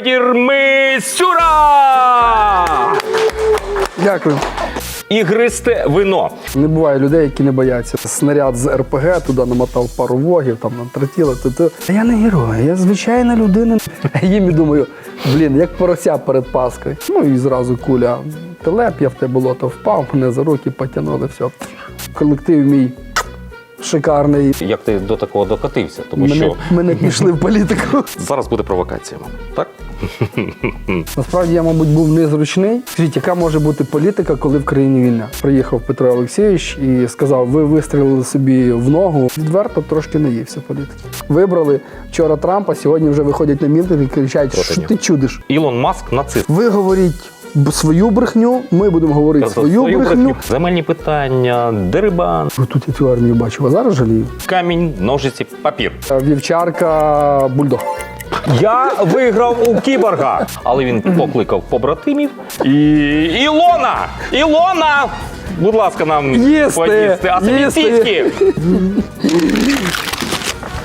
Федір Мисюра! Дякую. Ігристе вино. Не буває людей, які не бояться. Снаряд з РПГ туди намотав пару вогів, там натратіло. То, то. А я не герой, я звичайна людина. Їм і думаю, блін, як порося перед Паскою. Ну і зразу куля. Телеп, я в те болото впав, мене за руки потягнули, все. Колектив мій шикарний. Як ти до такого докатився? Тому Мене, що мене пішли в політику. зараз буде провокація, так? Насправді я, мабуть, був незручний. Скажіть, яка може бути політика, коли в країні війна? Приїхав Петро Олексійович і сказав: ви вистрілили собі в ногу. Відверто трошки наївся політики. Вибрали вчора Трампа, сьогодні вже виходять на мітинг і кричать, що ти чудиш. Ілон Маск нацист. Ви говоріть свою брехню, ми будемо говорити За свою, брехню. Земельні питання, дерибан, Ну, Тут я цю армію бачу, а зараз жалію. камінь, ножиці, папір. Вівчарка бульдог. Я виграв у кіборга, але він покликав побратимів. І Ілона! Ілона! Будь ласка, нам Їсти! поїсти. А самі Їсти! сіськи!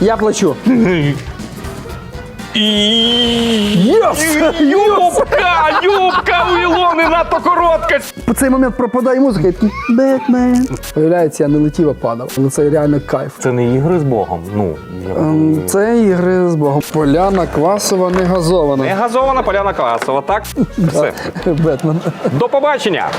Я плачу. І... Єс! Юбка! Коротка! По цей момент пропадає музика, і такий Бетмен. Виявляється, я не летів, а падав. Але це реально кайф. Це не ігри з Богом. Ну, я... Ем, Це ігри з Богом. Поляна квасова, не газована. не газована. поляна класова, так? Все. Бетмен. До побачення!